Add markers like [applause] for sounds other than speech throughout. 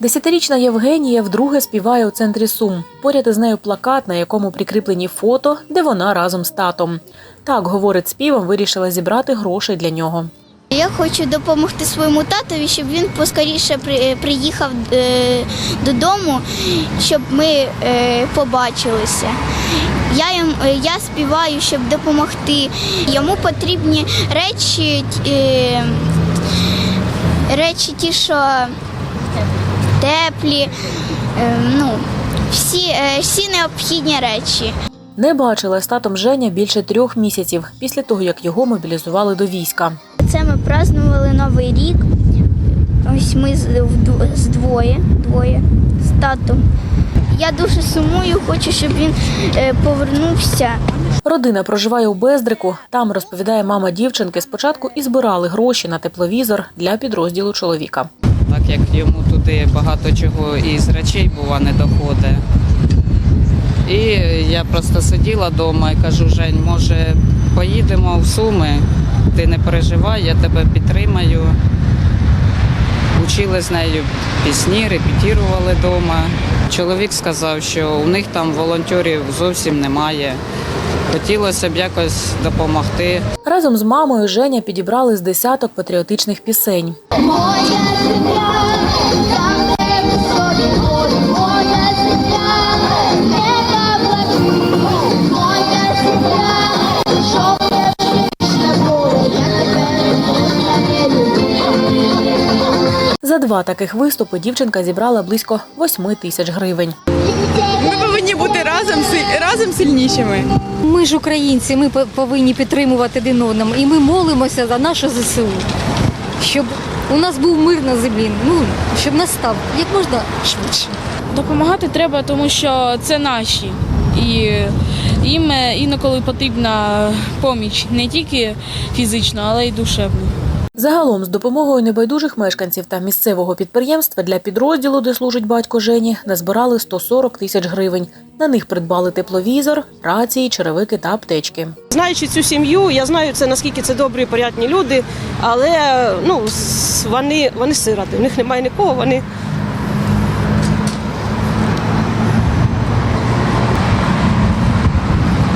Десятирічна Євгенія вдруге співає у центрі Сум. Поряд із нею плакат, на якому прикріплені фото, де вона разом з татом. Так, говорить співом, вирішила зібрати грошей для нього. Я хочу допомогти своєму татові, щоб він поскоріше при- приїхав е, додому, щоб ми е, побачилися. Я, їм, е, я співаю, щоб допомогти. Йому потрібні речі, е, речі ті, що теплі, е, ну, всі, е, всі необхідні речі. Не бачила з татом Женя більше трьох місяців після того, як його мобілізували до війська. Це ми празднували Новий рік. Ось ми з, з двоє, двоє з татом. Я дуже сумую, хочу, щоб він е, повернувся. Родина проживає у Бездрику. Там розповідає мама дівчинки. Спочатку і збирали гроші на тепловізор для підрозділу чоловіка. так як йому туди багато чого із речей бува не доходить. І я просто сиділа вдома і кажу, Жень, може поїдемо в Суми, ти не переживай, я тебе підтримаю. Учили з нею пісні, репетірували вдома. Чоловік сказав, що у них там волонтерів зовсім немає. Хотілося б якось допомогти. Разом з мамою Женя підібрали з десяток патріотичних пісень. Моя земля, два таких виступи дівчинка зібрала близько восьми тисяч гривень. Ми повинні бути разом си- разом сильнішими. Ми ж українці, ми по- повинні підтримувати один одному. І ми молимося за нашу ЗСУ, щоб у нас був мир на землі, ну, щоб настав як можна швидше. Допомагати треба, тому що це наші. І їм е, інколи потрібна поміч не тільки фізично, але й душевно. Загалом, з допомогою небайдужих мешканців та місцевого підприємства для підрозділу, де служить батько Жені, назбирали 140 тисяч гривень. На них придбали тепловізор, рації, черевики та аптечки. Знаючи цю сім'ю, я знаю це наскільки це добрі, порядні люди, але ну вони, вони сироти, у них немає нікого, вони.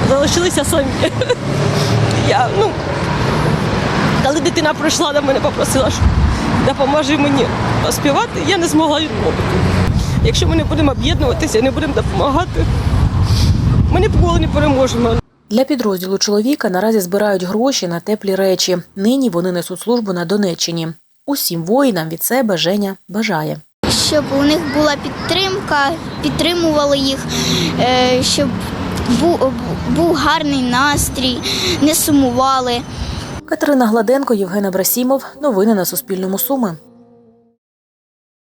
Залишилися самі. [laughs] Я, ну, коли дитина прийшла до мене, попросила, що допоможи мені співати, я не змогла відмовити. Якщо ми не будемо об'єднуватися не будемо допомагати, ми ніколи не переможемо. Для підрозділу чоловіка наразі збирають гроші на теплі речі. Нині вони несуть службу на Донеччині. Усім воїнам від себе Женя бажає. Щоб у них була підтримка, підтримували їх, е, щоб був, був гарний настрій, не сумували. Катерина Гладенко, Євген Абрасімов. Новини на Суспільному Суми.